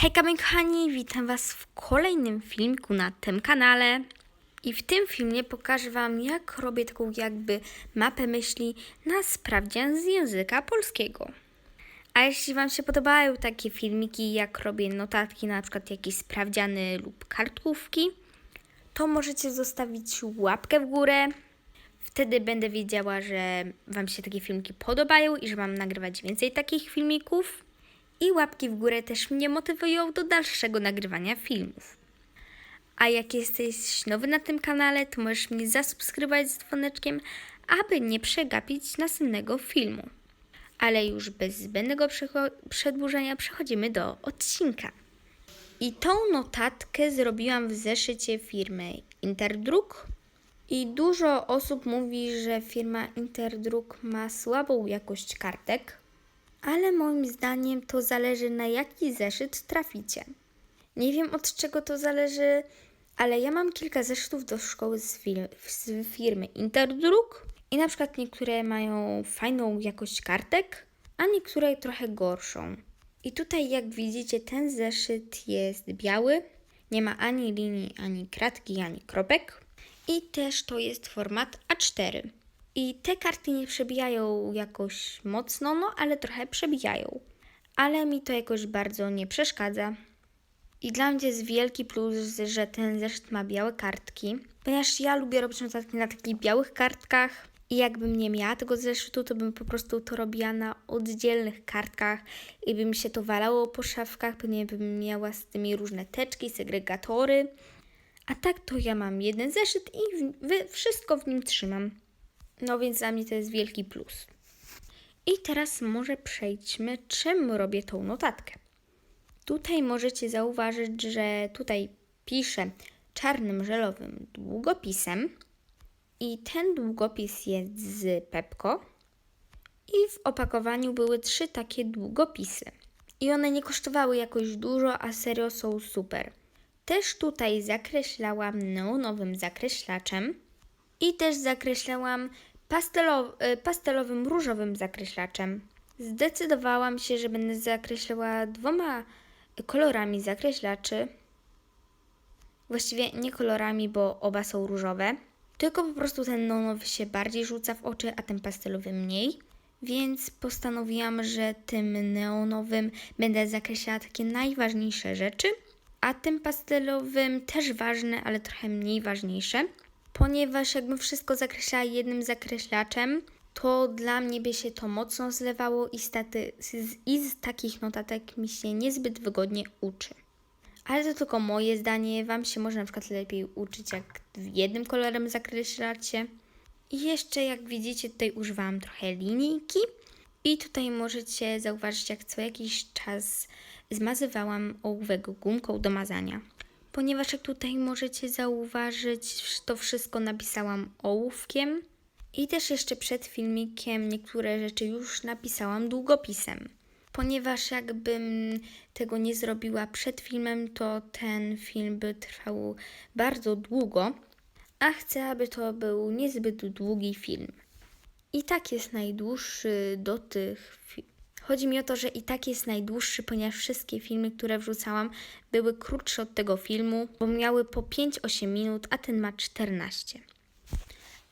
Hejka moi kochani, witam Was w kolejnym filmiku na tym kanale. I w tym filmie pokażę Wam, jak robię taką jakby mapę myśli na sprawdzian z języka polskiego. A jeśli Wam się podobają takie filmiki, jak robię notatki, na przykład jakieś sprawdziany lub kartkówki, to możecie zostawić łapkę w górę. Wtedy będę wiedziała, że Wam się takie filmiki podobają i że mam nagrywać więcej takich filmików. I łapki w górę też mnie motywują do dalszego nagrywania filmów. A jak jesteś nowy na tym kanale, to możesz mnie zasubskrybować z dzwoneczkiem, aby nie przegapić następnego filmu. Ale już bez zbędnego przedłużenia przechodzimy do odcinka. I tą notatkę zrobiłam w zeszycie firmy Interdruk. I dużo osób mówi, że firma Interdruk ma słabą jakość kartek, ale moim zdaniem to zależy na jaki zeszyt traficie. Nie wiem od czego to zależy, ale ja mam kilka zeszytów do szkoły z, fir- z firmy Interdruk i na przykład niektóre mają fajną jakość kartek, a niektóre trochę gorszą. I tutaj jak widzicie ten zeszyt jest biały, nie ma ani linii, ani kratki, ani kropek i też to jest format A4. I te karty nie przebijają jakoś mocno, no ale trochę przebijają. Ale mi to jakoś bardzo nie przeszkadza. I dla mnie jest wielki plus, że ten zeszyt ma białe kartki, ponieważ ja lubię robić notatki na takich białych kartkach. I jakbym nie miała tego zeszytu, to bym po prostu to robiła na oddzielnych kartkach i by mi się to walało po szafkach, pewnie bym miała z tymi różne teczki, segregatory. A tak to ja mam jeden zeszyt i wszystko w nim trzymam. No więc dla mnie to jest wielki plus. I teraz może przejdźmy, czym robię tą notatkę. Tutaj możecie zauważyć, że tutaj piszę czarnym żelowym długopisem i ten długopis jest z Pepko i w opakowaniu były trzy takie długopisy. I one nie kosztowały jakoś dużo, a serio są super. Też tutaj zakreślałam neonowym zakreślaczem i też zakreślałam pastelo, y, pastelowym różowym zakreślaczem. Zdecydowałam się, że będę zakreślała dwoma kolorami zakreślaczy. Właściwie nie kolorami, bo oba są różowe. Tylko po prostu ten neonowy się bardziej rzuca w oczy, a ten pastelowy mniej. Więc postanowiłam, że tym neonowym będę zakreślała takie najważniejsze rzeczy, a tym pastelowym też ważne, ale trochę mniej ważniejsze. Ponieważ jakbym wszystko zakreślała jednym zakreślaczem, to dla mnie by się to mocno zlewało i, staty, i z takich notatek mi się niezbyt wygodnie uczy. Ale to tylko moje zdanie. Wam się może na przykład lepiej uczyć, jak jednym kolorem zakreślacie. I jeszcze, jak widzicie, tutaj używałam trochę linijki. I tutaj możecie zauważyć, jak co jakiś czas zmazywałam ołówek gumką do mazania. Ponieważ jak tutaj możecie zauważyć, to wszystko napisałam ołówkiem. I też jeszcze przed filmikiem niektóre rzeczy już napisałam długopisem. Ponieważ jakbym tego nie zrobiła przed filmem, to ten film by trwał bardzo długo, a chcę, aby to był niezbyt długi film. I tak jest najdłuższy do tych. Chodzi mi o to, że i tak jest najdłuższy, ponieważ wszystkie filmy, które wrzucałam, były krótsze od tego filmu, bo miały po 5-8 minut, a ten ma 14.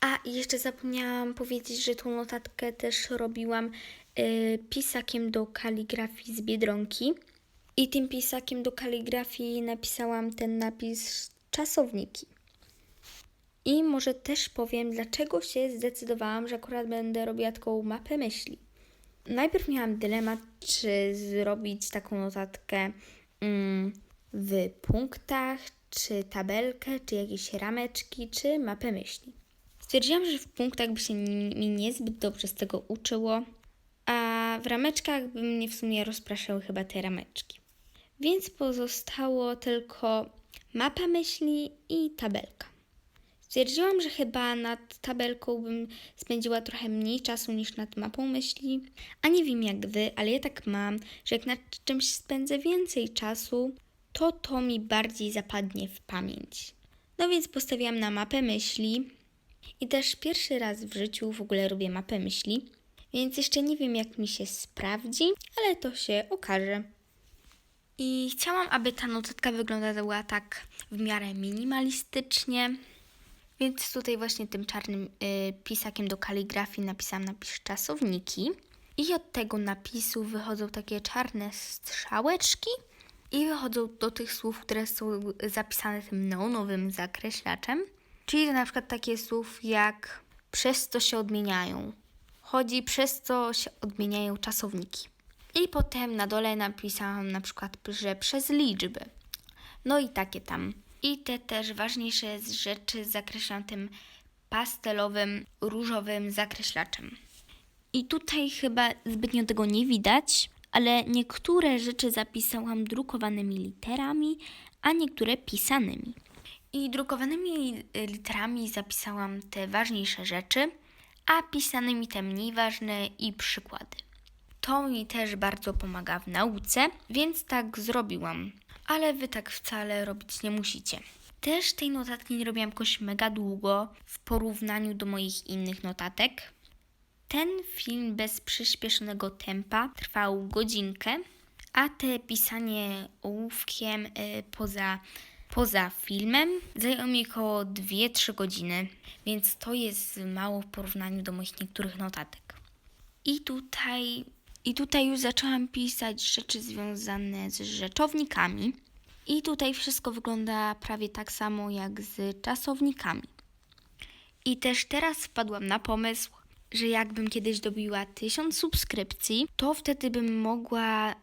A jeszcze zapomniałam powiedzieć, że tą notatkę też robiłam y, pisakiem do kaligrafii z biedronki. I tym pisakiem do kaligrafii napisałam ten napis czasowniki. I może też powiem, dlaczego się zdecydowałam, że akurat będę robiła taką mapę myśli. Najpierw miałam dylemat, czy zrobić taką notatkę mm, w punktach, czy tabelkę, czy jakieś rameczki, czy mapę myśli. Stwierdziłam, że w punktach by się mi niezbyt dobrze z tego uczyło, a w rameczkach by mnie w sumie rozpraszały chyba te rameczki. Więc pozostało tylko mapa myśli i tabelka. Stwierdziłam, że chyba nad tabelką bym spędziła trochę mniej czasu niż nad mapą myśli. A nie wiem jak wy, ale ja tak mam, że jak nad czymś spędzę więcej czasu, to to mi bardziej zapadnie w pamięć. No więc postawiłam na mapę myśli i też pierwszy raz w życiu w ogóle robię mapę myśli, więc jeszcze nie wiem jak mi się sprawdzi, ale to się okaże. I chciałam, aby ta notatka wyglądała tak w miarę minimalistycznie. Więc tutaj właśnie tym czarnym y, pisakiem do kaligrafii napisałam napis czasowniki. I od tego napisu wychodzą takie czarne strzałeczki i wychodzą do tych słów, które są zapisane tym neonowym zakreślaczem. Czyli to na przykład takie słów jak przez co się odmieniają. Chodzi przez co się odmieniają czasowniki. I potem na dole napisałam na przykład, że przez liczby. No i takie tam. I te też ważniejsze rzeczy zakreślam tym pastelowym, różowym zakreślaczem. I tutaj chyba zbytnio tego nie widać, ale niektóre rzeczy zapisałam drukowanymi literami, a niektóre pisanymi. I drukowanymi y, literami zapisałam te ważniejsze rzeczy, a pisanymi te mniej ważne i przykłady. To mi też bardzo pomaga w nauce, więc tak zrobiłam. Ale wy tak wcale robić nie musicie. Też tej notatki nie robiłam jakoś mega długo w porównaniu do moich innych notatek. Ten film bez przyspieszonego tempa trwał godzinkę, a te pisanie ołówkiem y, poza, poza filmem zajęło mi około 2-3 godziny, więc to jest mało w porównaniu do moich niektórych notatek. I tutaj, I tutaj już zaczęłam pisać rzeczy związane z rzeczownikami. I tutaj wszystko wygląda prawie tak samo jak z czasownikami. I też teraz wpadłam na pomysł, że jakbym kiedyś dobiła 1000 subskrypcji, to wtedy bym mogła y,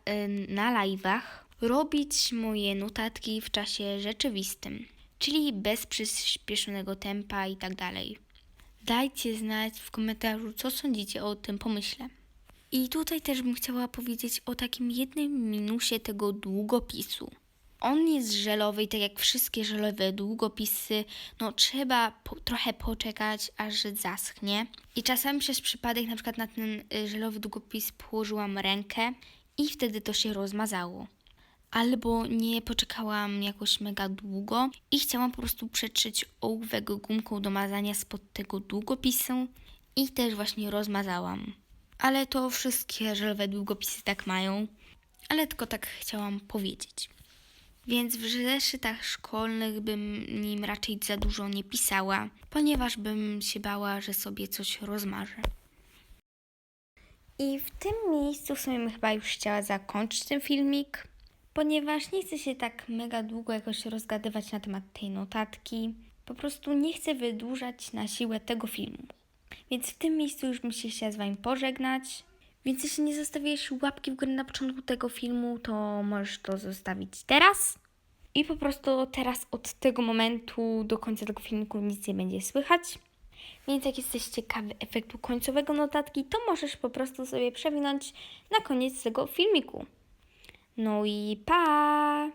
na live'ach robić moje notatki w czasie rzeczywistym, czyli bez przyspieszonego tempa i tak dalej. Dajcie znać w komentarzu, co sądzicie o tym pomyśle. I tutaj też bym chciała powiedzieć o takim jednym minusie tego długopisu. On jest żelowy i tak jak wszystkie żelowe długopisy, no trzeba po, trochę poczekać, aż zaschnie. I czasami przez przypadek na przykład na ten y, żelowy długopis położyłam rękę i wtedy to się rozmazało. Albo nie poczekałam jakoś mega długo i chciałam po prostu przetrzeć ołówek gumką do mazania spod tego długopisu i też właśnie rozmazałam. Ale to wszystkie żelowe długopisy tak mają, ale tylko tak chciałam powiedzieć. Więc w zeszytach szkolnych bym nim raczej za dużo nie pisała, ponieważ bym się bała, że sobie coś rozmarzę. I w tym miejscu w sumie chyba już chciała zakończyć ten filmik, ponieważ nie chcę się tak mega długo jakoś rozgadywać na temat tej notatki. Po prostu nie chcę wydłużać na siłę tego filmu. Więc w tym miejscu już bym się z Wami pożegnać. Więc jeśli nie zostawiłeś łapki w górę na początku tego filmu, to możesz to zostawić teraz. I po prostu teraz od tego momentu do końca tego filmiku nic nie będzie słychać. Więc jak jesteś ciekawy efektu końcowego notatki, to możesz po prostu sobie przewinąć na koniec tego filmiku. No i pa!